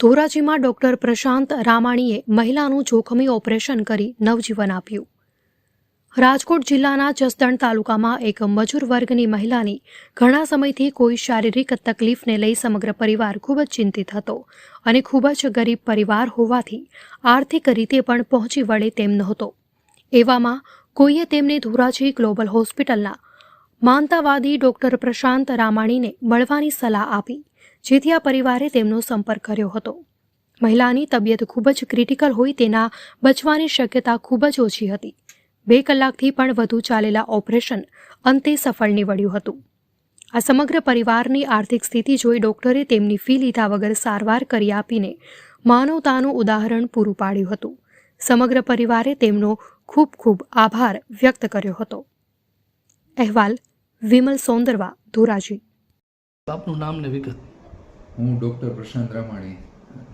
ધોરાજીમાં doctor પ્રશાંત રામાણીએ મહિલાનું જોખમી operation કરી નવજીવન આપ્યું. રાજકોટ જિલ્લાના જસદણ તાલુકામાં એક મજૂર વર્ગની મહિલાની ઘણા સમયથી કોઈ શારીરિક તકલીફને લઈ સમગ્ર પરિવાર ખૂબ જ ચિંતિત હતો અને ખૂબ જ ગરીબ પરિવાર હોવાથી આર્થિક રીતે પણ પહોંચી વળે તેમ નહોતો. એવામાં કોઈએ તેમને ધોરાજી ગ્લોબલ હોસ્પિટલના માનતાવાદી ડોક્ટર પ્રશાંત રામાણીને મળવાની સલાહ આપી. જેથી આ પરિવારે તેમનો સંપર્ક કર્યો હતો. મહિલાની તબિયત ખૂબ જ ક્રિટિકલ હોય તેના બચવાની શક્યતા ખૂબ જ ઓછી હતી. બે કલાકથી પણ વધુ ચાલેલા ઓપરેશન અંતે સફળ નીવડ્યું હતું. આ સમગ્ર પરિવારની આર્થિક સ્થિતિ જોઈ ડોક્ટરે તેમની ફી લીધા વગર સારવાર કરી આપીને માનવતાનું ઉદાહરણ પૂરું પાડ્યું હતું. સમગ્ર પરિવારે તેમનો ખૂબ ખૂબ આભાર વ્યક્ત કર્યો હતો. અહેવાલ વિમલ સોંદરવા, ધોરાજી. આપનું નામ ને વિગત. હું doctor Prashant Ramani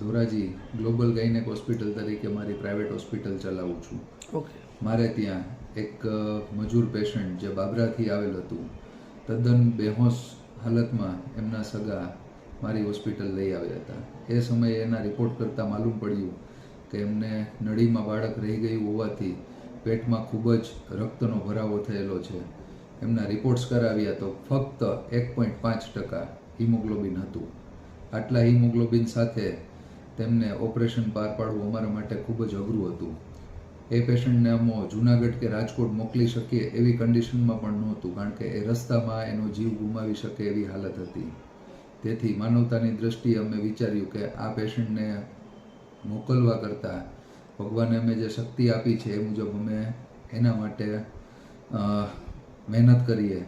Dhoraji global gynaec hospital તરીકે મારી પ્રાઇવેટ હોસ્પિટલ ચલાવું છું. ઓકે. મારે ત્યાં એક મજૂર પેશન્ટ જે બાબરાથી આવેલ હતું તદ્દન બેહોશ હાલતમાં એમના સગા મારી હોસ્પિટલ લઈ આવ્યા હતા. એ સમયે એના રિપોર્ટ કરતાં માલુમ પડ્યું કે એમને નળીમાં બાળક રહી ગયું હોવાથી પેટમાં ખૂબ જ રક્તનો ભરાવો થયેલો છે. એમના રિપોર્ટ્સ કરાવ્યા તો ફક્ત એક પોઈન્ટ પાંચ ટકા હિમોગ્લોબિન હતું. આટલા હિમોગ્લોબિન સાથે તેમને ઓપરેશન પાર પાડવું અમારા માટે ખૂબ જ અઘરું હતું. એ પેશન્ટને અમો જુનાગઢ કે રાજકોટ મોકલી શકીએ એવી કન્ડિશનમાં પણ નહોતું, કારણ કે એ રસ્તામાં એનો જીવ ગુમાવી શકે એવી હાલત હતી. તેથી માનવતાની દ્રષ્ટિએ અમે વિચાર્યું કે આ પેશન્ટને મોકલવા કરતાં ભગવાને અમે જે શક્તિ આપી છે એ મુજબ અમે એના માટે મહેનત કરીએ.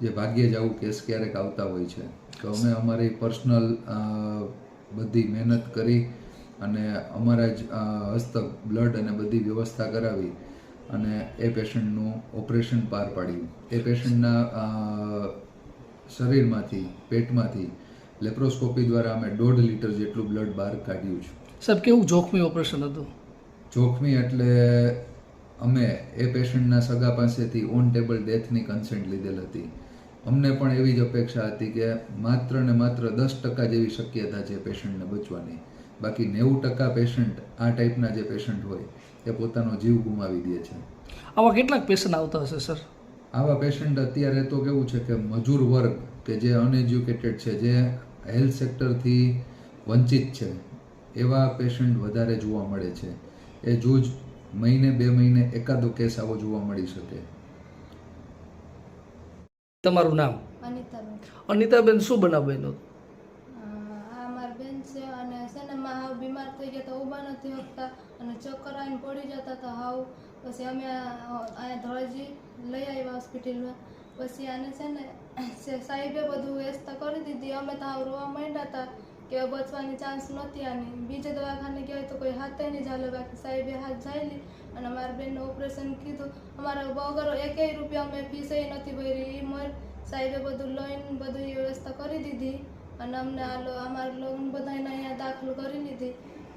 જે ભાગ્યે જ આવું કેસ ક્યારેક આવતા હોય છે. તો અમે અમારી પર્સનલ બધી મહેનત કરી અને અમારા જ હસ્તક બ્લડ અને બધી વ્યવસ્થા કરાવી અને એ પેશન્ટનું ઓપરેશન પાર પાડ્યું. એ પેશન્ટના શરીરમાંથી પેટમાંથી લેપ્રોસ્કોપી દ્વારા અમે દોઢ લીટર જેટલું બ્લડ બહાર કાઢ્યું છે. સાહેબ કેવું જોખમી ઓપરેશન હતું? જોખમી એટલે અમે એ પેશન્ટના સગા પાસેથી ઓન ટેબલ ડેથની કન્સેન્ટ લીધેલ હતી. અમને પણ એવી જ અપેક્ષા હતી કે માત્ર ને માત્ર દસ ટકા જેવી શક્યતા છે પેશન્ટને બચવાની. બાકી નેવું ટકા પેશન્ટ આ ટાઈપના જે પેશન્ટ હોય એ પોતાનો જીવ ગુમાવી દે છે. આવા કેટલાક પેશન્ટ આવતા હશે સર? આવા પેશન્ટ અત્યારે તો કેવું છે કે મજૂર વર્ગ કે જે અનએજ્યુકેટેડ છે જે હેલ્થ સેક્ટરથી વંચિત છે એવા પેશન્ટ વધારે જોવા મળે છે. એ જૂજ મહિને બે મહિને એકાદો કેસ આવો જોવા મળી શકે. તમારું નામ? અનિતાબેન. શું બનાવ બન્યો હાવ બીમાર થઈ ગયા તો ઊભા નથી શકતા અને ચક્કર આવીને પડી જતા તો હાવ. પછી અમે અહીંયા ધોળજી લઈ આવ્યા હોસ્પિટલમાં. પછી આને છે ને સાહેબે બધું વ્યવસ્થા કરી દીધી. અમે તો હાવ રોવા માંડ્યા હતા. કે બચવાની ચાન્સ નહોતી આની બીજે દવાખાને ગયા તો કોઈ હાથે નહીં ચાલે. બાકી સાહેબે હાથ જાયલી અને અમારા બેનનું ઓપરેશન કીધું. અમારા બગરો એકેય રૂપિયા અમે ફીસ નથી ભરી એ મર સાહેબે બધું લઈને બધું વ્યવસ્થા કરી દીધી અને અમને આ લો- અમારા લોન બધાને અહીંયા દાખલ કરી લીધી.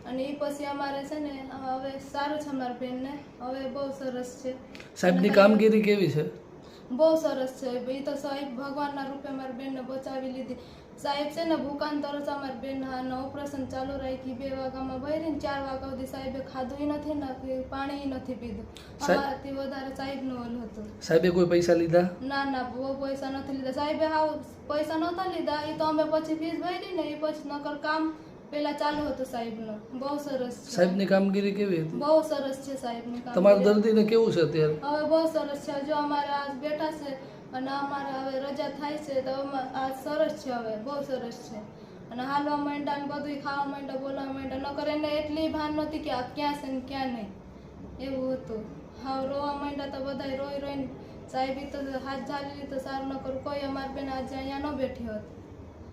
અને એ પછી અમારે છે ને હવે સારું છે અમારા બેનને. હવે બહુ સરસ છે. સાહેબની કામગીરી કેવી છે? બહુ સરસ છે. એ તો સાહેબ ભગવાનના રૂપે મારી બેનને બચાવી લીધી. સાહેબ છે ને ભૂકાન તરસ અમારી બેન ઓપરેશન ચાલુ રાખી બે વાગ્યામાં ભરીને ચાર વાગ્યા સુધી સાહેબે ખાધું નથી ને પાણી નથી પીધું. અમારાથી વધારે સાહેબનું ઓલ હતું. સાહેબે કોઈ પૈસા લીધા? ના ના બહુ પૈસા નથી લીધા. સાહેબે હાવ પૈસા નહોતા લીધા. એ તો અમે પછી ફીસ ભરી ને એ પછી નકર કામ પેલા ચાલુ હતું સાહેબનું. બહુ સરસ છે. સાહેબની કામગીરી કેવી હતી? બહુ સરસ છે સાહેબની કામ તમારા દર્દીને કેવું છે અત્યારે? હવે બહુ સરસ છે. જો અમારે આજ બેઠા છે અને અમારે હવે રજા થાય છે તો આ સરસ છે હવે. બહુ સરસ છે. અને હાલવા માંડ્યા ને બધું ખાવા માંડ્યા બોલવા માંડ્યા. નકર એને એટલી ભાન નહોતી કે આ ક્યાં છે ને ક્યાં નહીં. એવું હતું. હા રોવા માંડ્યા તો બધા રોઈ રોઈને સાહેબી તો હાથ ઝાલી તો સારું ન કરું કોઈ અમારી બેન આજે અહીંયા ન બેઠી હોત.